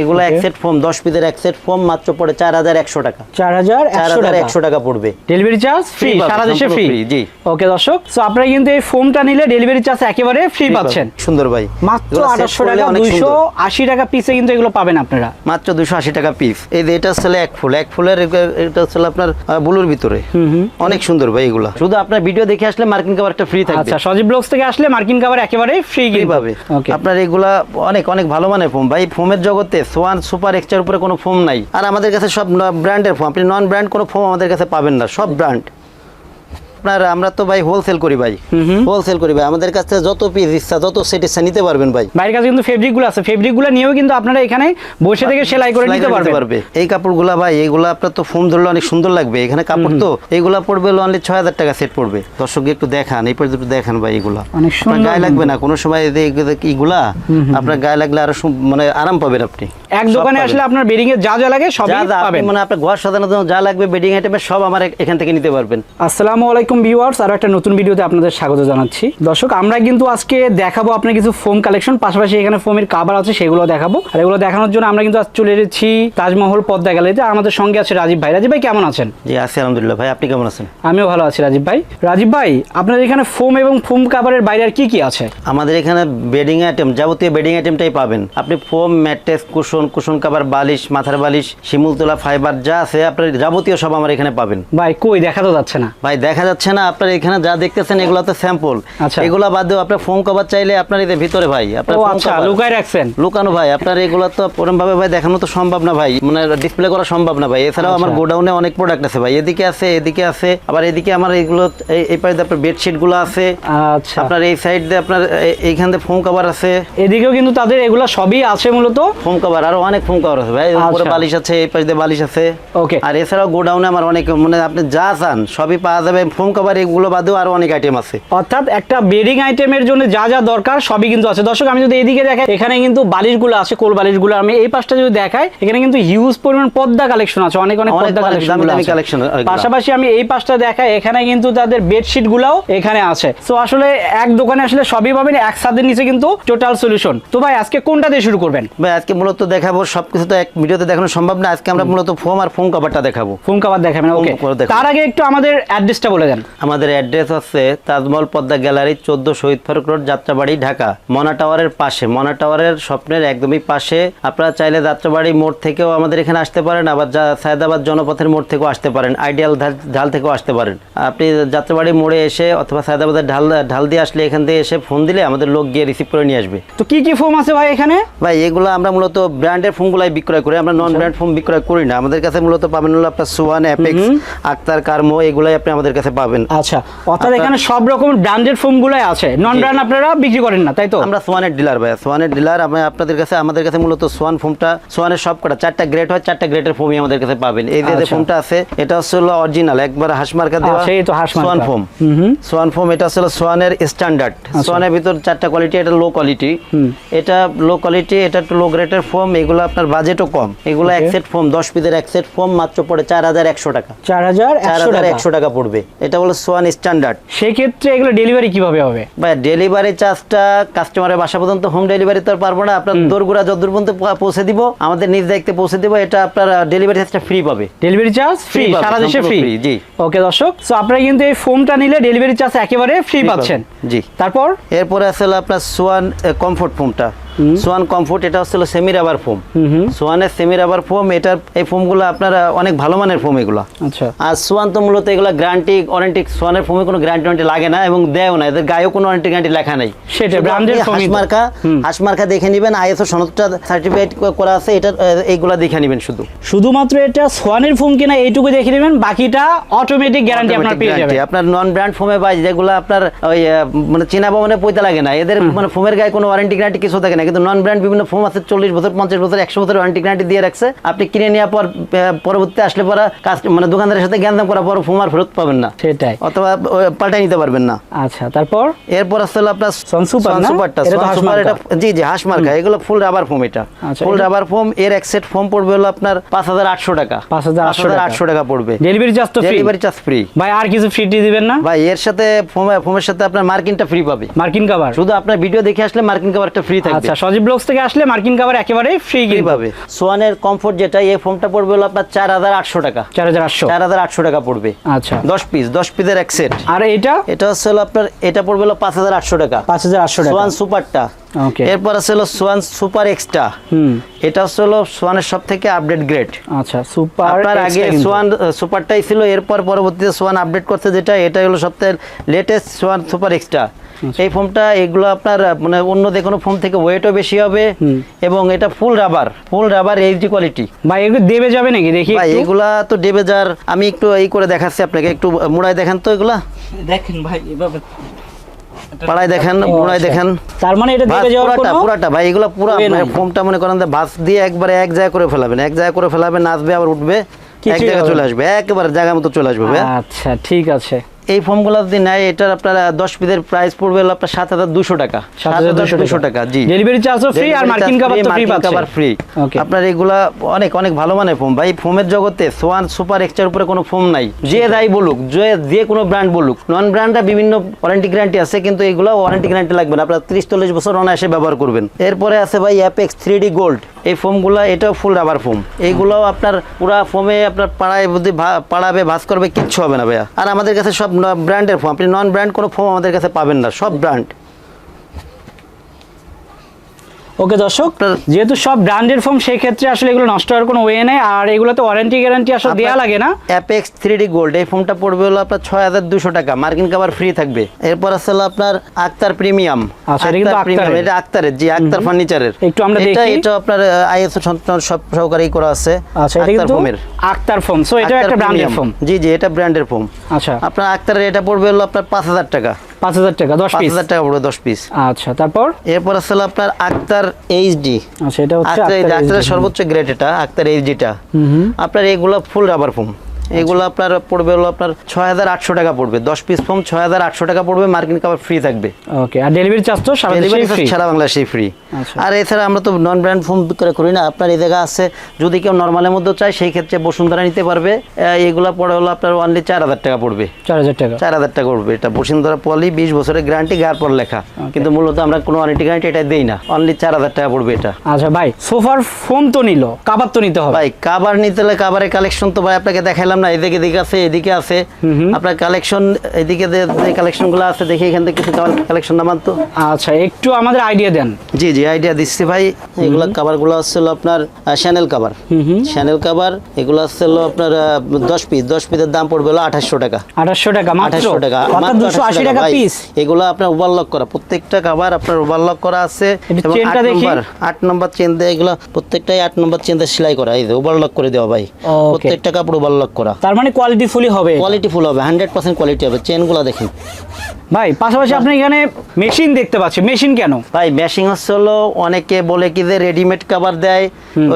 এগুলো এক. Set foam দশ পিসের এক সেট ফোম মাত্র পড়ে চার হাজার একশো টাকা। চার হাজার চার একশো হাজার টাকা একশো টাকা পড়বে। ডেলিভারি চার্জ ফ্রি সারা দেশে ফ্রি জি। ওকে দর্শক সো আপনারা কিন্তু এই ফোমটা নিলে ডেলিভারি চার্জ একেবারে ফ্রি পাচ্ছেন। সুন্দর ভাই। মাত্র এগুলো set আঠাশশো করলে টাকা অনেক দুইশো সুন্দর। আশি টাকা পিসে কিন্তু এগুলো পাবেন আপনারা। মাত্র দুশো আশি টাকা পিস এই যে এটা হচ্ছে এক ফুল। এক ফুলের এটা হচ্ছে আপনার ব্লুর ভিতরে। অনেক সুন্দর ভাই এগুলা। শুধু আপনার ভিডিও দেখে আসলে মার্কিং কভার একটা ফ্রি থাকবে। আচ্ছা সজীব ব্লগস থেকে আসলে মার্কিন কাভার একেবারে ফ্রি পাবে। ওকে আপনার এগুলা অনেক অনেক ভালো মানের ফোম ভাই ফোমের জগতে সোয়ান সুপার এক্সচার উপরে কোনো ফোম নাই। আর আমাদের কাছে সব ব্র্যান্ডের ফোম। আপনি নন ব্র্যান্ড কোনো ফোম আমাদের কাছে পাবেন না। সব ব্র্যান্ড। আপনার আমরা তো ভাই হোলসেল করি ভাই। হোলসেল করি ভাই। আমাদের কাছে যত পিস ইচ্ছা যত সেট ইচ্ছা নিতে পারবেন ভাই। বাইরের কাছে কিন্তু ফেব্রিকগুলো আছে। ফেব্রিকগুলো নিয়েও কিন্তু আপনারা এখানে বসে থেকে সেলাই করে নিতে করে পারবেন। এই কাপড়গুলা ভাই এগুলা আপনার তো ফোম ধরলে অনেক সুন্দর লাগবে। এখানে কাপড় তো এগুলা পড়বে অনলি ছয় হাজার টাকা সেট পড়বে। দর্শক একটু দেখান এই পর্যন্ত দেখান ভাই এগুলা। অনেক আপনার গায়ে লাগবে না কোনো সময় এইগুলা আপনার গায়ে লাগলে আরও মানে আরাম পাবেন আপনি। এক দোকানে আসলে আপনার বেডিং এর যা যা লাগে সবই পাবেন। মানে আপনার ঘর সাজানোর জন্য যা লাগবে বেডিং আইটেমের সব আমার এখান থেকে নিতে পারবেন। আসসালামু আলাইকুম ভিউয়ার্স আর একটা নতুন ভিডিওতে আপনাদের স্বাগত জানাচ্ছি। দর্শক আমরা কিন্তু আজকে দেখাবো আপনার কিছু ফোম কালেকশন পাশাপাশি এখানে ফোমের কাবার আছে সেগুলো দেখাবো। আর এগুলো দেখানোর জন্য আমরা কিন্তু আজ চলে এসেছি তাজমহল পদ্মা গ্যালারিতে আমাদের সঙ্গে আছে রাজীব ভাই। রাজীব ভাই কেমন আছেন? জি আছি আলহামদুলিল্লাহ ভাই। আপনি কেমন আছেন? আমিও ভালো আছি রাজীব ভাই। রাজীব ভাই আপনাদের এখানে ফোম এবং ফোম কাভারের বাইরে আর কি কি আছে? আমাদের এখানে বেডিং আইটেম যাবতীয় বেডিং আইটেমটাই পাবেন। আপনি foam mattress cushion cushion cover বালিশ মাথার বালিশ শিমুল তোলা ফাইবার যা আছে আপনার যাবতীয় সব আমার এখানে পাবেন। ভাই কই? দেখা তো যাচ্ছে না। ভাই দেখা যাচ্ছে না। আপনার এখানে যা দেখতেছেন এগুলো তো স্যাম্পল আচ্ছা। এগুলা বাদেও আপনার ফোম কভার চাইলে আপনার যে ভিতরে ভাই আপনার আচ্ছা লুকায় রাখছেন? লুকানো ভাই আপনার এগুলো তো ওরম ভাবে ভাই দেখানো তো সম্ভব না ভাই। মানে ডিসপ্লে করা সম্ভব না ভাই। এছাড়াও আমার আচ্ছা। গোডাউনে অনেক প্রোডাক্ট আছে ভাই। এদিকে আছে এদিকে আছে আবার এদিকে আমার এগুলো এই- এই পাশে আপনার বেডশিটগুলো আছে। আচ্ছা। আপনার এই সাইড দিয়ে আপনার এইখান দিয়ে ফোম কভার আছে। এদিকেও কিন্তু তাদের এগুলো সবই আছে মূলত। ফোম কভার আরও অনেক ফোম কভার আছে ভাই। উপরে আচ্ছা। বালিশ আছে এই পাশে বালিশ আছে। ওকে আর এছাড়াও গোডাউনে আমার অনেক মানে আপনি যা চান সবই পাওয়া যাবে। ফোম কভার এগুলো বাদেও আরও অনেক আইটেম আছে। অর্থাৎ একটা বেডিং আইটেমের জন্য যা যা দরকার সবই কিন্তু আছে। দর্শক আমি যদি এইদিকে দেখাই এখানে কিন্তু বালিশগুলো আছে কোল বালিশগুলো। আমি এই পাশটা যদি দেখাই এখানে কিন্তু হিউজ পরিমাণ পদ্মা কালেকশন আছে অনেক অনেক পদ্মা কালেকশন। পাশাপাশি আমি এই পাশটা দেখাই এখানে কিন্তু তাদের বেডশিট গুলাও এখানে আছে। তো আসলে এক দোকানে আসলে সবই পাবেন এক ছাদের নিচে কিন্তু টোটাল সলিউশন তো ভাই আজকে কোনটা দিয়ে শুরু করবেন? ভাই আজকে মূলত দেখাবো সবকিছু তো এক ভিডিওতে দেখানো সম্ভব না। আজকে আমরা মূলত ফোম আর ফোম কভারটা দেখাবো। ফোন কাবার দেখাবেন ওকে। তার আগে একটু আমাদের অ্যাড্রেসটা বলে দেন। আমাদের অ্যাড্রেস হচ্ছে তাজমহল পদ্মা গ্যালারি চোদ্দ শহীদ ফারুক রোড যাত্রাবাড়ি ঢাকা। মনা টাওয়ারের পাশে। মনা টাওয়ারের স্বপ্নের একদমই পাশে। আপনারা চাইলে যাত্রাবাড়ি মোড় থেকেও আমাদের এখানে আসতে পারেন আবার সায়দাবাদ জনপথের মোড় থেকেও আসতে পারেন আইডিয়াল ঢাল- ঢাল থেকেও আসতে পারেন। আপনি যাত্রাবাড়ি মোড়ে এসে অথবা সায়দাবাদের ঢাল ঢাল দিয়ে আসলে এখান থেকে এসে ফোন দিলে আমাদের লোক গিয়ে রিসিভ করে নিয়ে আসবে। তো কি কি ফোম আছে ভাই এখানে? ভাই এগুলো আমরা মূলত ব্র্যান্ডের ফোনগুলাই বিক্রয় করি আমরা নন ব্র্যান্ড ফোন বিক্রয় করি না। আমাদের কাছে মূলত পাবেন হলো আপনার সোয়ান অ্যাপেক্স আক্তার কার্মো এগুলাই আপনি আমাদের কাছে পাবেন। আচ্ছা অর্থাৎ এখানে সব রকম ব্র্যান্ডেড ফোম গুলাই আছে। নন ব্র্যান্ড আপনারা বিক্রি করেন না তাই তো? আমরা সোয়ানের ডিলার ভাই সোয়ানের ডিলার আমি আপনাদের কাছে আমাদের কাছে মূলত সোয়ান ফোমটা সোয়ানের সব কটা চারটা গ্রেড হয় চারটা গ্রেডের ফোমই আমাদের কাছে পাবেন। এই যে যে আচ্ছা। আছে এটা হচ্ছে হলো অরিজিনাল একবার হাসমার্কা দেওয়া আচ্ছা, এই তো। সোয়ান ফোম সোয়ান ফোম এটা হচ্ছে সোয়ানের স্ট্যান্ডার্ড আচ্ছা। সোয়ানের ভিতর চারটা কোয়ালিটি এটা লো কোয়ালিটি এটা লো কোয়ালিটি এটা একটু লো গ্রেডের ফোম এগুলো আপনার বাজেটও কম। এগুলো এক. সেট ফোম দশ পিসের এক সেট ফোম মাত্র পড়ে চার হাজার একশো টাকা। চার হাজার চার হাজার টাকা একশো টাকা পড়বে। এটা হলো সোয়ান স্ট্যান্ডার্ড সেক্ষেত্রে এগুলো ডেলিভারি কীভাবে হবে? ভাই ডেলিভারি চার্জটা কাস্টমারের বাসা পর্যন্ত হোম ডেলিভারি তো পারব না। আপনার দোরগোড়া যতদূর পর্যন্ত পৌঁছে দিব। আমাদের নিজ দায়িত্বে পৌঁছে দিব। এটা আপনার ডেলিভারি চার্জটা ফ্রি পাবে। ডেলিভারি চার্জ ফ্রি সারা দেশে ফ্রি জি। ওকে দর্শক সো আপনারা কিন্তু এই ফোমটা নিলে ডেলিভারি চার্জ একেবারে ফ্রি পাচ্ছেন। জি। তারপর? এরপরে আছে হলো আপনার সোয়ান কমফোর্ট ফোমটা সোয়ান কমফোর্ট এটা হচ্ছে হলো সেমি রাবার ফোম। সোয়ানের সেমি রাবার ফোম এটার এই ফোমগুলো আপনারা অনেক ভালো মানের ফোম এগুলো। আচ্ছা। আর সোয়ান তো মূলত এগুলো গ্যারান্টি ওয়ারেন্টি সোয়ানের ফোমে কোনো গ্যারান্টি ওয়ারেন্টি লাগে না এবং দেয়ও না এদের গায়েও কোনো ওয়ারেন্টি গ্যারান্টি লেখা নেই। ফোমই তো। হাঁসমার্কা হাঁসমার্কা দেখে নেবেন আইএসও সনদটা সার্টিফিকেট করা আছে এটা এইগুলা দেখে নেবেন শুধু। শুধুমাত্র এটা সোয়ানের ফোম কিনা এইটুকু দেখে নেবেন বাকিটা অটোমেটিক গ্যারান্টি আপনার পেয়ে যাবেন। আপনার নন ব্র্যান্ড ফোমে বা যেগুলো আপনার ওই মানে চীনা ভবনে পয়তে লাগে না এদের মানে ফোমের গায়ে কোনো ওয়ারেন্টি গ্যারান্টি কিছু থাকে না কিন্তু নন ব্র্যান্ড বিভিন্ন ফোম আছে চল্লিশ বছর পঞ্চাশ বছর একশো বছর ওয়ারেন্টি গ্যারান্টি দিয়ে রাখছে। আপনি কিনে নেওয়ার পর পরবর্তী আসলে পরা কাজ মানে দোকানদারের সাথে জ্ঞান করার পর ফোম আর ফেরত পাবেন না। সেটাই। অথবা ওই পাল্টাই নিতে পারবেন না। আচ্ছা তারপর? এরপর আসলে আপনার Sun না? Superটা, এটা জি জি হাঁস মার্কা এগুলো ফুল রাবার ফোম এটা। ফুল রাবার ফোম এর এক সেট ফোম পড়বে হলো আপনার পাঁচ হাজার আটশো টাকা। 5,800 টাকা। আটশো টাকা পড়বে। ডেলিভারি চার্জ তো ফ্রি ডেলিভারি চার্জ ফ্রি ভাই আর কিছু ফ্রি দিবেন না? ভাই এর সাথে ফোমে- ফোমের সাথে আপনার মার্কিনটা ফ্রি পাবে। মার্কিন কাভার শুধু আপনার ভিডিও দেখে আসলে মার্কিন কভারটা ফ্রি থাকবে। আচ্ছা সজীব ব্লগস থেকে আসলে মার্কিন কাভার একেবারে ফ্রি পাবে সোয়ানের কমফোর্ট যেটা এই ফোনটা পড়বে হলো আপনার চার হাজার আটশো টাকা। চার হাজার আটশো। চার হাজার আটশো টাকা পড়বে। আচ্ছা। দশ পিস দশ পিসের এক সেট আর এটা? এটা হচ্ছে হলো আপনার এটা পড়বে হলো পাঁচ হাজার আটশো টাকা। পাঁচ হাজার আটশো টাকা। সোয়ান সুপারটা। এরপর আছে হলো সোয়ান সুপার এক্সট্রা হুম। এটা হচ্ছে হলো সোয়ানের সব থেকে আপডেট গ্রেড আচ্ছা সুপার আপনার আগে সোয়ান সুপারটাই ছিল এরপর পরবর্তীতে সোয়ান আপডেট করতে যেটা এটা হলো সবথেকে লেটেস্ট সোয়ান সুপার এক্সট্রা। এই ফোমটা এগুলো আপনার মানে অন্য যে কোনো ফোম থেকে ওয়েটও বেশি হবে এবং এটা full rubber full rubber HD quality ভাই এগুলো দেবে যাবে নাকি? দেখি ভাই? এগুলা তো ডেবেজার আমি একটু এই করে দেখাচ্ছি আপনাকে একটু মুড়াই দেখেন তো এগুলা। দেখেন ভাই এভাবে পাড়ায় দেখেন ও, আচ্ছা। দেখেন। তার মানে এটা ভাঁজ যাওয়ার পুরাটা পুরাটা ভাই এগুলো পুরো ওয়ে ফর্মটা মনে করেন যে ভাঁজ দিয়ে একবারে এক জায়গায় করে ফেলাবেন এক জায়গায় করে ফেলাবেন নাচবে আবার উঠবে এক জায়গায় চলে আসবে একেবারে জায়গা মতো চলে আসবে আচ্ছা ঠিক আছে। এই ফর্মগুলো যদি নেয় এটার আপনার দশ পিসের প্রাইস পড়বে হলো আপনার সাত হাজার দুশো টাকা। সাত হাজার দুশো টাকা জি। ডেলিভারি চার্জও ফ্রি আর মার্কিন কাভার তো ফ্রি কাভার ফ্রি. আপনার এগুলা অনেক অনেক ভালো মানের ফোম ভাই ফোমের জগতে সোয়ান সুপার এক্সচার উপরে কোনো ফোম নাই। যে যাই বলুক যে যে কোনো ব্র্যান্ড বলুক। নন ব্র্যান্ডরা বিভিন্ন ওয়ারেন্টি গ্যারান্টি আছে কিন্তু এগুলো ওয়ারেন্টি গ্যারান্টি লাগবে না। আপনার ত্রিশ চল্লিশ বছর অনায়াসে ব্যবহার করবেন। এরপরে আছে ভাই অ্যাপেক্স থ্রি ডি গোল্ড এই ফোমগুলো এটাও ফুল রাবার ফোম এইগুলো আপনার পুরা ফোমে আপনার পাড়ায় ভা- পাড়াবে ভাস করবে কিচ্ছু হবে না ভাইয়া। আর আমাদের কাছে সব ব্র্যান্ডের ফোম আপনি নন ব্র্যান্ড কোনো ফোম আমাদের কাছে পাবেন না সব ব্র্যান্ড ওকে দর্শক যেহেতু সব ব্র্যান্ডের ফোম সেই ক্ষেত্রে আসলে এগুলো নষ্ট হওয়ার কোনো ওয়ে নেই আর এগুলোতে ওয়ারেন্টি গ্যারান্টি আসলে দেওয়া লাগে না। অ্যাপেক্স থ্রি ডি গোল্ড এই ফোনটা পড়বে হলো আপনার ছয় হাজার দুশো টাকা মার্কিন কাভার ফ্রি থাকবে। এরপর আছে হলো আপনার আক্তার প্রিমিয়াম আচ্ছা, এটা কিন্তু আক্তারের। এটা আক্তারের জি আক্তার ফার্নিচারের একটু আমরা এটা দেখি। এটা আপনার আইএসও সব সহকারী করা আছে আচ্ছা এটা আক্তার কিন্তু আক্তার ফোম সো এটা একটা ব্র্যান্ডের। ফোম জি জি এটা ব্র্যান্ডের ফোম আচ্ছা। আপনার আক্তারের এটা পড়বে হলো আপনার পাঁচ হাজার টাকা। পাঁচ হাজার টাকা দশ পিস হাজার টাকা পড়বে দশ পিস আচ্ছা তারপর? এরপর আপনার আক্তার এইচডি আচ্ছা এটা হচ্ছে আক্তার সর্বোচ্চ গ্রেড এটা আক্তার এইচডিটা আপনার এগুলো ফুল রাবার ফোম এগুলো আপনার পড়বে হলো আপনার ছয় হাজার আটশো টাকা পড়বে। দশ পিস ফোম ছয় হাজার আটশো টাকা পড়বে মার্কিন কাপড় ফ্রি থাকবে। ওকে আর ডেলিভারি চার্জ তো সারা ডেলিভারি দেশে সারা বাংলাদেশে ফ্রি আচ্ছা। আর এছাড়া আমরা তো নন ব্র্যান্ড ফোম করে করি না। আপনার এই জায়গা আছে যদি কেউ নর্মালের মধ্যে চায় সেই ক্ষেত্রে বসুন্ধরা নিতে পারবে। এগুলো পড়ে হলো আপনার অনলি চার হাজার টাকা পড়বে। চার হাজার টাকা। চার হাজার টাকা পড়বে। এটা বসুন্ধরা পলি বিশ বছরের গ্যারান্টি গার পর লেখা কিন্তু মূলত আমরা কোনো ওয়ারেন্টি গ্যারান্টি এটা দেই না। অনলি চার হাজার টাকা পড়বে এটা। আচ্ছা ভাই সোফার ফোম তো নিল কাবার তো নিতে হবে। ভাই কাবার নিতে হলে কাবারের কালেকশন তো ভাই আপনাকে দেখাইলাম না এদিকে এদিকে আছে এদিকে আছে। আপনার কালেকশন এদিকে যে কালেকশনগুলো আছে দেখি এখান থেকে কিছু কালেকশন নামান তো। আচ্ছা একটু আমাদের আইডিয়া দেন। জি জি আইডিয়া দিচ্ছি ভাই। এগুলা কাবারগুলো আসছিল আপনার শ্যানেল শ্যানেল কাবার এগুলো আসছিল আপনার দশ পিস দশ পিসের দাম পড়বে হলো আঠাশশো টাকা। আঠাশশো টাকা আঠাশশো টাকা। টাকা পিস এগুলো আপনার ওভারলক করা। প্রত্যেকটা কাবার আপনার ওভারলক করা আছে। এবং আট নম্বর আট নম্বর চেন দিয়ে এগুলো প্রত্যেকটাই আট নম্বর চেন দিয়ে সেলাই করা। এই যে ওভারলক করে দেওয়া ভাই। প্রত্যেকটা কাপড় ওভারলক করা। তার মানে কোয়ালিটি ফুলি হবে কোয়ালিটি ফুল হবে হান্ড্রেড পার্সেন্ট কোয়ালিটি হবে। চেনগুলো দেখেন। ভাই পাশাপাশি আপনি এখানে মেশিন দেখতে পাচ্ছি মেশিন কেন? ভাই ম্যাশিং হচ্ছে হলো অনেকে বলে কি যে রেডিমেড কাভার দেয়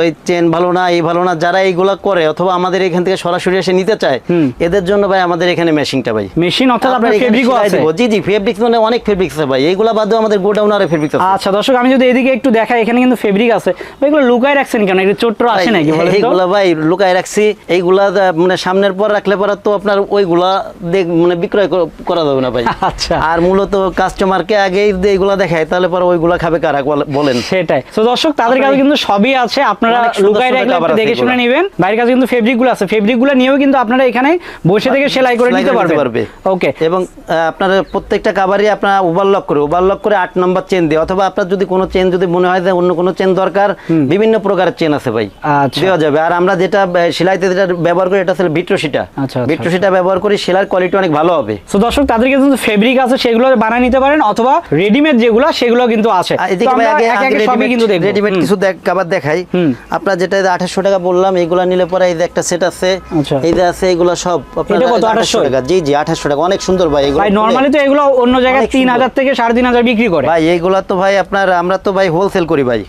ওই চেন ভালো না এই ভালো না যারা এইগুলা করে অথবা আমাদের এখান থেকে সরাসরি এসে নিতে চায় এদের জন্য ভাই আমাদের এখানে মেশিংটা ভাই। মেশিন অর্থাৎ আপনার ফেব্রিকও আছে? জি জি ফেব্রিক্স মানে অনেক ফেব্রিক্স আছে ভাই। এইগুলা বাদেও আমাদের গোডাউন আর ফেব্রিক্স আছে। আচ্ছা দর্শক আমি যদি এদিকে একটু দেখাই এখানে কিন্তু ফেব্রিক আছে। ভাই, এগুলো লুকায় রাখছেন কেন? একটু চোট্ট আছে নাকি? এইগুলা ভাই লুকায় রাখছি। এইগুলা মানে সামনের পর রাখলে পরে তো আপনার ওইগুলা দেখ মানে বিক্রয় করা যাবে না ভাই। আচ্ছা। আর মূলত কাস্টমারকে যদি এইগুলা দেখায় তাহলে পরে ওইগুলা খাবে কারা বলেন। সেটাই। তো দর্শক তাদের কাছে কিন্তু সবই আছে। আপনারা সুন্দর রাখলে দেখে শুনে নেবেন। বাইরের কাছে কিন্তু ফেব্রিকগুলো আছে। ফেব্রিকগুলো নিয়েও কিন্তু আপনারা এখানে বসে থেকে সেলাই করে নিতে পারবে। ওকে এবং আপনার প্রত্যেকটা কাবারই আপনার ওভারলক করে ওভারলক করে আট নম্বর চেন দিয়ে অথবা আপনার যদি কোনো চেন যদি মনে হয় যে অন্য কোনো চেন দরকার বিভিন্ন প্রকারের চেন আছে ভাই। আচ্ছা। দেওয়া যাবে। আর আমরা যেটা সেলাইতে যেটা ব্যবহার করি এটা হচ্ছে বিট্রোসিটা আচ্ছা, আচ্ছা, ব্যবহার করি সেলার কোয়ালিটি অনেক ভালো হবে। তো দর্শক তাদেরকে কিন্তু ফেব্রিক আছে সেগুলো বানিয়ে নিতে পারেন অথবা রেডিমেড যেগুলো সেগুলো কিন্তু আছে। রেডিমেড কিছু কাবার দেখাই। আপনার যেটা আঠাশশো টাকা বললাম এইগুলা নিলে পরে এই যে একটা সেট আছে আচ্ছা। এই যে আছে এগুলো সব আপনার এটা কত, 2800 2800 টাকা। জি জি আঠাশশো টাকা। অনেক সুন্দর ভাই এগুলো নর্মালি তো এগুলো অন্য জায়গায় তিন হাজার থেকে সাড়ে তিন হাজার বিক্রি করে। ভাই এইগুলা তো ভাই আপনার আমরা তো ভাই হোলসেল করি ভাই।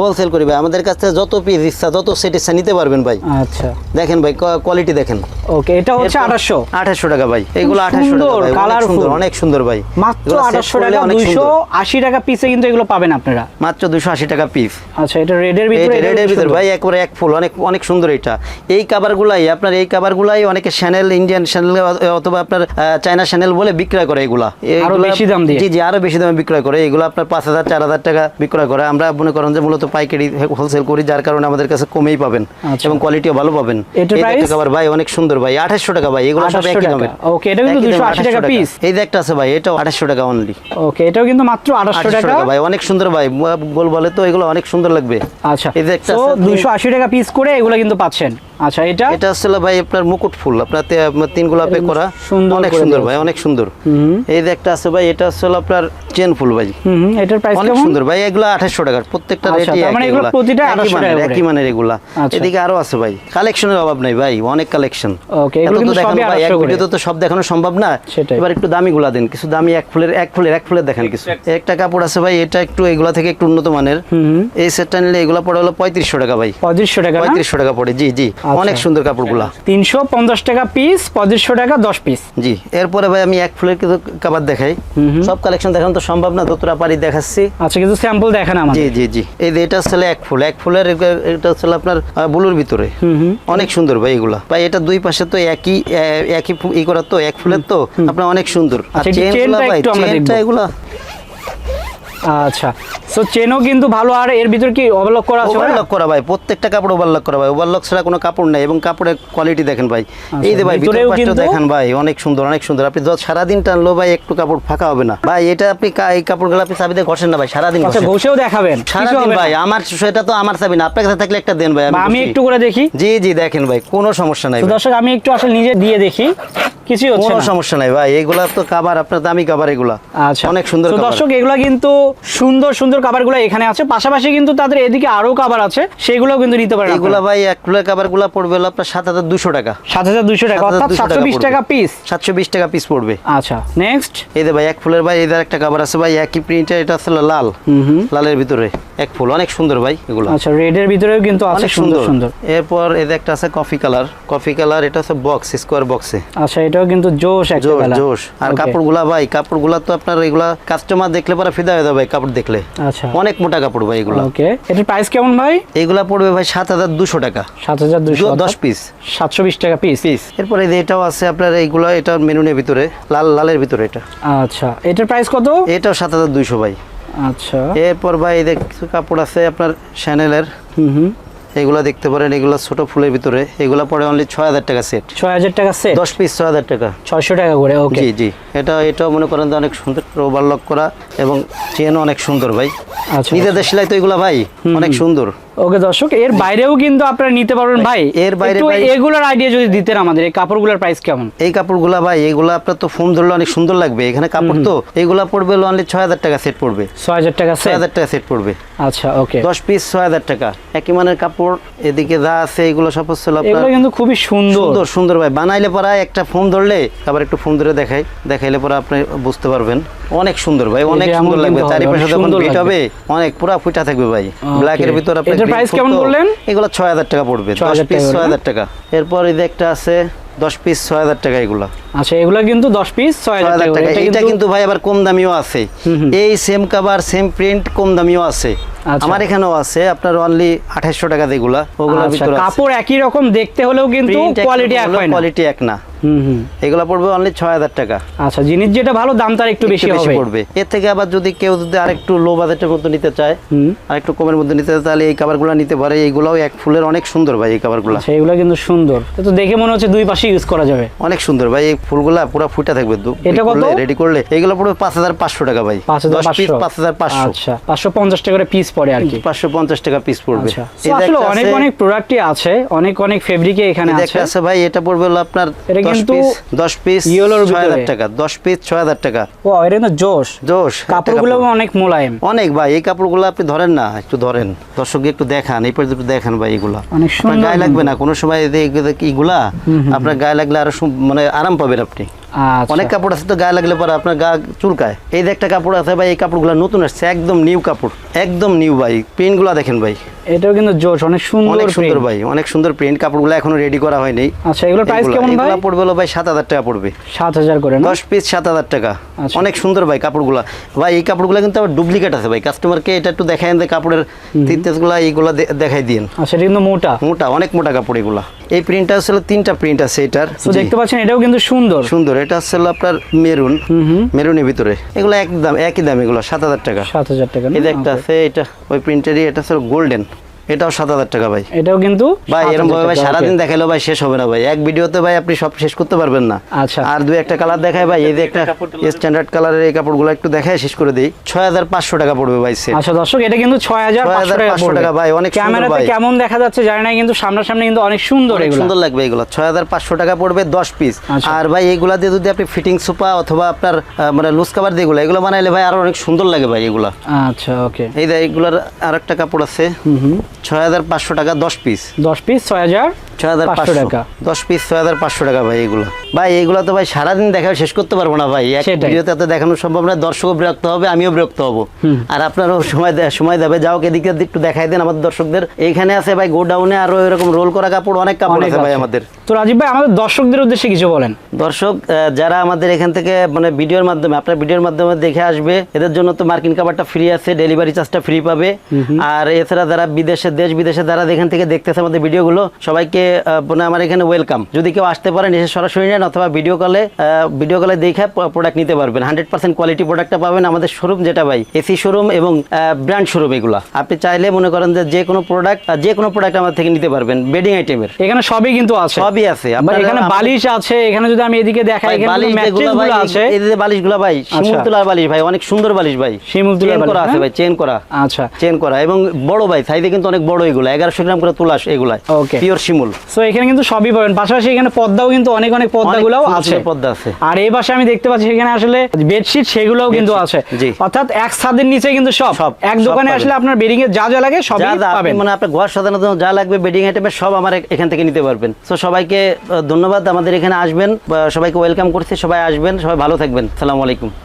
হোলসেল করি ভাই। আমাদের কাছ যত পিস ইচ্ছা যত সেট ইচ্ছা নিতে পারবেন ভাই। আচ্ছা। দেখেন ভাই কোয়ালিটি দেখেন। ওকে এটা হচ্ছে আঠাশশো। আঠাশশো টাকা ভাই। আঠাশশো টাকা সুন্দর, অনেক। সুন্দর ভাই মাত্র টাকা অনেক দুইশো সুন্দর। আশি টাকা পিসে কিন্তু এগুলো পাবেন আপনারা মাত্র দুশো আশি টাকা পিস আচ্ছা এটা রেডের ভিতরে রেডের ভিতর। ভাই একবারে এক ফুল অনেক অনেক সুন্দর এটা এই কাভারগুলাই আপনার এই কাভারগুলাই অনেকে চ্যানেল ইন্ডিয়ান চ্যানেল অথবা আপনার চায়না চ্যানেল বলে বিক্রয় করে এগুলা এগুলা- বেশি দাম দিয়ে। জি জি আরও বেশি দামে বিক্রয় করে এগুলো আপনার পাঁচ হাজার চার হাজার টাকা বিক্রয় করে আমরা মনে করেন যে মূলত পাইকারি হোলসেল করি যার কারণে আমাদের কাছে কমেই পাবেন আচ্ছা। এবং কোয়ালিটিও ভালো পাবেন? কাভার ভাই অনেক সুন্দর ভাই আঠাশশো টাকা ভাই এগুলো সব একই। দামের Okay, এটা কিন্তু একই দামের, 280 টাকা 2800 piece। এই যে একটা আছে ভাই এটাও আঠাশশো টাকা অনলি ওকে এটাও কিন্তু মাত্র আঠাশশো টাকা। ভাই অনেক সুন্দর ভাই গোল বলে তো এগুলো অনেক সুন্দর লাগবে। আচ্ছা একটা তো দুইশো আশি টাকা পিস করে এগুলো কিন্তু পাচ্ছেন। আচ্ছা এটা? এটা আসলে ভাই আপনার মুকুট ফুল আপনার তিন গোলাপে করা। অনেক সুন্দর ভাই অনেক সুন্দর। এই যে একটা আছে ভাই এটা আসলে আপনার চেন ফুল ভাই। এটার প্রাইস অনেক সুন্দর ভাই এগুলো আঠাশশো টাকার প্রত্যেকটা আচ্ছা, রেটই মানে এগুলো প্রতিটা 2800 টাকা করে। একই মানের এগুলা। আচ্ছা। এদিকে আরও আছে ভাই কালেকশনের অভাব নাই ভাই অনেক কালেকশন ওকে এগুলো কিন্তু ভাই এক ভিডিওতে তো সব দেখানো সম্ভব না। এবার একটু দামি গুলা দেন কিছু দামি এক ফুলের এক ফুলের এক ফুলের দেখেন কিছু। একটা কাপড় আছে ভাই এটা একটু এগুলা থেকে একটু উন্নত মানের। এই সেটটা নিলে এগুলা পড়ে হলো পঁয়ত্রিশশো টাকা ভাই। পঁয়ত্রিশশো টাকা না? পঁয়ত্রিশশো টাকা পড়ে জি জি। আচ্ছা। অনেক সুন্দর কাপড়গুলা। তিনশো পঞ্চাশ টাকা পিস পঁচিশশো টাকা দশ পিস জি এরপরে ভাই আমি এক ফুলের কিছু কাবার দেখাই। সব কালেকশন দেখানো তো সম্ভব না যতটা পারি দেখাচ্ছি। আচ্ছা কিছু স্যাম্পল দেখেন জি জি জি। এই যে এটা আসলে এক ফুল। এক ফুলের এটা হচ্ছে আপনার বুলুর ভিতরে। অনেক সুন্দর ভাই এগুলা। ভাই এটা দুই পাশে তো একই একই ই করা তো এক ফুলের তো আপনার অনেক সুন্দর। আর আচ্ছা, ভাই চেনটা এগুলা। আচ্ছা। সো চেনও কিন্তু ভালো আর এর ভিতর কি ওভারলক করা আছে ওভারলক করা ভাই প্রত্যেকটা কাপড় ওভারলক করা ভাই। ওভারলক ছাড়া কোনো কাপড় নাই এবং কাপড়ের কোয়ালিটি দেখেন ভাই। এই যে ভাই ভিতরেও কিন্তু- দেখেন ভাই অনেক সুন্দর অনেক সুন্দর। আপনি যত সারাদিন টানলো ভাই একটু কাপড় ফাঁকা হবে না। ভাই এটা আপনি এই কাপড়গুলো আপনি চাবিতে ঘষেন না ভাই সারাদিন আচ্ছা ঘষেও দেখাবেন কিছু সারাদিন ভাই আমার সেটা তো আমার চাবি না আপনার কাছে থাকলে একটা দেন ভাই আমি একটু করে দেখি। জি জি দেখেন ভাই কোনো সমস্যা নাই দর্শক আমি একটু আসলে নিজে দিয়ে দেখি কিছুই হচ্ছে কোনো সমস্যা নাই ভাই এগুলা তো কাবার আপনার দামি কাবার এগুলা। আচ্ছা। অনেক সুন্দর দর্শক এগুলো কিন্তু সুন্দর সুন্দর কাভারগুলো এখানে আছে। পাশাপাশি কিন্তু তাদের এদিকে আরও কাভার আছে। সেগুলোও কিন্তু নিতে পারেন এগুলা ভাই এক ফুলের কাবার পড়বে হলো আপনার সাত হাজার দুশো টাকা। সাত হাজার দুইশো টাকা অর্থাৎ 7,200 সাতশো বিশ পড়বে। টাকা পিস সাতশো বিশ টাকা পিস পড়বে। আচ্ছা নেক্সট এই যে ভাই এক ফুলের ভাই এদের একটা কাবার আছে ভাই একই প্রিন্টের এটা আসলে লাল। লালের ভিতরে এক ফুল অনেক সুন্দর ভাই এগুলো। আচ্ছা রেডের ভিতরেও কিন্তু আছে সুন্দর সুন্দর। এরপর এদের একটা আছে কফি কালার কফি কালার এটা হচ্ছে বক্স স্কোয়ার বক্সে আচ্ছা এটাও কিন্তু জোশ একটা কালার জোশ। আর. কাপড়গুলা ভাই কাপড়গুলা তো আপনার এগুলা কাস্টমার দেখলে পরে ফিদা হয়ে যাবে ভাই কাপড় দেখলে। আচ্ছা। অনেক মোটা কাপড় ভাই এগুলা। ওকে এটার প্রাইস কেমন ভাই? এগুলা পড়বে ভাই সাত হাজার দুশো টাকা। সাত হাজার দুশো দশ পিস সাতশো বিশ টাকা পিস পিস এরপরে এটাও আছে আপনার এইগুলো এটা মেনুনের ভিতরে লাল লালের ভিতরে এটা। আচ্ছা এটার প্রাইস কত? এটাও সাত হাজার দুইশো ভাই। আচ্ছা। এরপর ভাই কিছু কাপড় আছে আপনার শ্যানেলের হুম হুম। এগুলো দেখতে পারেন এগুলো ছোট ফুলের ভিতরে। এগুলা পড়ে অনলি ছয় হাজার টাকা সেট ছয় হাজার টাকা সেট দশ পিস ছয় হাজার টাকা। ছয়শো টাকা করে ওকে জি জি। এটা এটাও মনে করেন যে অনেক সুন্দর ওভারলক করা এবং চেনও অনেক সুন্দর ভাই। আচ্ছা নিজেদের সেলাই তো এগুলো ভাই অনেক সুন্দর। ওকে দর্শক এর বাইরেও কিন্তু আপনারা নিতে পারবেন ভাই। এর বাইরে এগুলোর আইডিয়া যদি দিতেন আমাদের এই কাপড়গুলোর প্রাইস কেমন? এই কাপড়গুলা ভাই এগুলা আপনার তো ফোম ধরলে অনেক সুন্দর লাগবে। এখানে কাপড় তো এগুলা পড়বে অনলি ছয় হাজার টাকা সেট পড়বে। ছয় হাজার টাকা ছয় সেট হাজার টাকা সেট পড়বে। আচ্ছা ওকে দশ পিস ছয় হাজার টাকা। একই মানের কাপড় এদিকে যা আছে এগুলো সব হচ্ছে এগুলো কিন্তু খুবই সুন্দর। সুন্দর সুন্দর ভাই। বানাইলে পরে একটা ফোম ধরলে আবার একটু ফোম ধরে দেখাই দেখাইলে পরে আপনি বুঝতে পারবেন। অনেক সুন্দর ভাই অনেক সুন্দর লাগবে। চারিপাশে যখন লাগবে। হবে অনেক পুরা ফুটা থাকবে ভাই। ব্ল্যাকের ভিতর আপনি এটার প্রাইস কেমন বললেন? এগুলো ছয় হাজার টাকা পড়বে 6,000 দশ পিস টাকা ছয় করে হাজার টাকা। এরপর এই যে একটা আছে দশ পিস ছয় হাজার টাকা এগুলা। আচ্ছা এগুলো কিন্তু দশ পিস ছয় ছয় হাজার হাজার টাকা টাকা। এটা কিন্তু ভাই আবার কম দামিও আছে। এই সেম কাভার সেম প্রিন্ট কম দামিও আছে। আচ্ছা। আমার এখানেও আছে আপনার অনলি আঠাশশো টাকা যেগুলা ওগুলোর আচ্ছা ভিতরে কাপড় একই রকম দেখতে হলেও কিন্তু কোয়ালিটি এক হয় না। কোয়ালিটি এক না। হুম হুম। এগুলো পড়বে অনলি ছয় হাজার টাকা। আচ্ছা জিনিস যেটা ভালো দাম তার একটু বেশি হবে। পড়বে। এর থেকে আবার যদি কেউ যদি আরেকটু লো বাজেটের মধ্যে নিতে চায় হুম। আর একটু কমের মধ্যে নিতে চায় তাহলে এই কাভারগুলো নিতে পারে। এইগুলাও এক ফুলের অনেক সুন্দর ভাই এই কাভারগুলো আচ্ছা এগুলো কিন্তু সুন্দর। তো দেখে মনে হচ্ছে দুই পাশে ইউজ করা যাবে। অনেক সুন্দর ভাই এই ফুলগুলা পুরো ফুটে থাকবে এটা কত? রেডি করলে এইগুলো পড়বে পাঁচ হাজার পাঁচশো টাকা ভাই। পিস আচ্ছা টাকা করে পিস পড়ে আর কি। পাঁচশো পঞ্চাশ টাকা পিস পড়বে। আচ্ছা। আসলে অনেক অনেক প্রোডাক্টই আছে অনেক অনেক ফেব্রিকে এখানে আছে। ভাই এটা পড়বে হলো আপনার এটা দশ কিন্তু পিস। টাকা দশ পিস ছয় হাজার টাকা। ও কিন্তু জোশ। জোশ কাপড়গুলো অনেক মোলায়েম। অনেক ভাই এই কাপড়গুলো আপনি ধরেন না একটু ধরেন। দর্শক একটু দেখান এই পর্যন্ত একটু দেখান ভাই এগুলা। অনেক সুন্দর গায়ে লাগবে না কোনো সময় যে আপনার গায়ে লাগলে আরও মানে আরাম পাবেন আপনি আচ্ছা অনেক কাপড় আছে তো গায়ে লাগলে পরে আপনার গা চুলকায়। এই যে একটা কাপড় আছে ভাই এই কাপড়গুলো নতুন আসছে একদম নিউ কাপড় একদম নিউ ভাই। প্রিন্টগুলো দেখেন ভাই। এটাও কিন্তু জোশ অনেক সুন্দর অনেক সুন্দর ভাই অনেক সুন্দর প্রিন্ট কাপড়গুলো এখনও রেডি করা হয়নি। আচ্ছা এগুলো প্রাইস কেমন ভাই? এগুলা পড়বে হলো ভাই সাত হাজার টাকা পড়বে। সাত হাজার করে না? দশ পিস সাত হাজার টাকা। আচ্ছা। অনেক সুন্দর ভাই কাপড়গুলা। ভাই এই কাপড়গুলো কিন্তু আবার ডুপ্লিকেট আছে ভাই। কাস্টমারকে এটা একটু দেখায় দেন কাপড়ের তিরতেসগুলো এইগুলো দেখাই দিন আচ্ছা এটা কিন্তু মোটা। মোটা অনেক মোটা কাপড় এগুলা। এই প্রিন্টটা হলো তিনটা প্রিন্ট আছে এটার। তো দেখতে পাচ্ছেন এটাও কিন্তু সুন্দর। সুন্দর এটা হচ্ছে আপনার মেরুন। মেরুনের ভিতরে। এগুলো এক দাম একই দাম এগুলো সাত হাজার টাকা। সাত হাজার টাকা এটা একটা আছে এটা ওই প্রিন্টেরই এটা হচ্ছে গোল্ডেন এটাও সাত হাজার টাকা ভাই। এটাও কিন্তু ভাই এরকম ভাবে ভাই সারাদিন। দেখাইলো ভাই শেষ হবে না ভাই। এক ভিডিওতে ভাই আপনি সব শেষ করতে পারবেন না। আচ্ছা। আর দুই একটা কালার দেখায় ভাই এই যে একটা স্ট্যান্ডার্ড কালারের এই কাপড়গুলো একটু দেখায় শেষ করে দিই। ছয় হাজার পাঁচশো টাকা পড়বে ভাই সেট আচ্ছা দর্শক এটা কিন্তু ছয় হাজার পাঁচশো টাকা 6,500 টাকা ভাই, অনেক সুন্দর ক্যামেরাতে কেমন দেখা যাচ্ছে জানি না কিন্তু সামনাসামনি কিন্তু অনেক সুন্দর এগুলো। সুন্দর লাগবে এগুলো। ছয় হাজার পাঁচশো টাকা পড়বে দশ পিস আচ্ছা। আর ভাই এইগুলা দিয়ে যদি আপনি ফিটিং সুপা অথবা আপনার মানে লুজ কাভার দিয়ে এগুলো এগুলো বানাইলে ভাই আরও অনেক সুন্দর লাগে ভাই এগুলা। আচ্ছা ওকে এই যে এইগুলার আর একটা কাপড় আছে। হুম হুম। ছয় হাজার পাঁচশো টাকা দশ পিস দশ পিস ছয় হাজার ছয় হাজার পাঁচশো। পাঁচশো টাকা। দশ পিস ছয় হাজার পাঁচশো টাকা ভাই এগুলো। ভাই এগুলো তো ভাই সারাদিন দেখা শেষ করতে পারব না ভাই। এক ভিডিওতে এত দেখানো সম্ভব না দর্শকও বিরক্ত হবে আমিও বিরক্ত হব। আর আপনারও সময় সময় দেবে। যাও এদিকে একটু দেখাই দেন আমাদের দর্শকদের। এইখানে আছে ভাই গোডাউনে আরও এরকম রোল করা কাপড় অনেক কাপড় আছে ভাই আমাদের। তো রাজীব ভাই আমাদের দর্শকদের উদ্দেশ্যে কিছু বলেন। দর্শক যারা আমাদের এখান থেকে মানে ভিডিওর মাধ্যমে আপনার ভিডিওর মাধ্যমে দেখে আসবে এদের জন্য তো মার্কিন ফ্রি আছে ডেলিভারি চার্জটা ফ্রি পাবে। আর এছাড়া যারা বিদেশে দেশ বিদেশে যারা এখান থেকে দেখতেছে আমাদের ভিডিওগুলো সবাইকে মানে আমার এখানে ওয়েলকাম যদি কেউ আসতে পারেন এসে সরাসরি নেন অথবা ভিডিও কলে ভিডিও কলে দেখে প্রোডাক্ট নিতে পারবেন। হান্ড্রেড পার্সেন্ট কোয়ালিটি প্রোডাক্টটা পাবেন আমাদের শোরুম যেটা ভাই এসি শোরুম এবং ব্র্যান্ড শোরুম এগুলো। আপনি চাইলে মনে করেন যে যে কোনো প্রোডাক্ট যে কোনো প্রোডাক্ট আমার থেকে নিতে পারবেন বেডিং আইটেমের এখানে সবই কিন্তু আছে। সবই আছে। বা এখানে বালিশ আছে এখানে যদি আমি এদিকে দেখাই এখানে বালিশ আছে। এই যে বালিশগুলো ভাই আচ্ছা। বালিশ ভাই অনেক সুন্দর বালিশ ভাই। শিমুল তোলার বালিশ, করা আছে হ্যাঁ? ভাই চেন করা। আচ্ছা। চেন করা। এবং বড় ভাই সাইজে কিন্তু অনেক বড় এগুলো এগারোশো গ্রাম করে তোলা এগুলা Okay. পিওর শিমুল। সো এখানে কিন্তু সবই পাবেন। পাশাপাশি এখানে পর্দাও কিন্তু অনেক অনেক পর্দাগুলোও সুন্দর আছে। পর্দা আছে। আর এই পাশে আমি দেখতে পাচ্ছি এখানে আসলে বেডশিট সেগুলোও কিন্তু আছে। অর্থাৎ এক ছাদের নিচে কিন্তু সব। সব, এক দোকানে আসলে আপনার বেডিং এর যা যা লাগে সবই পাবেন। মানে আপনার ঘর সাজানোর জন্য যা লাগবে বেডিং আইটেমের সব আমার এখান থেকে নিতে পারবেন। তো সবাইকে ধন্যবাদ। আমাদের এখানে আসবেন। বা সবাইকে ওয়েলকাম করছি। সবাই আসবেন। সবাই ভালো থাকবেন। সালামু আলাইকুম।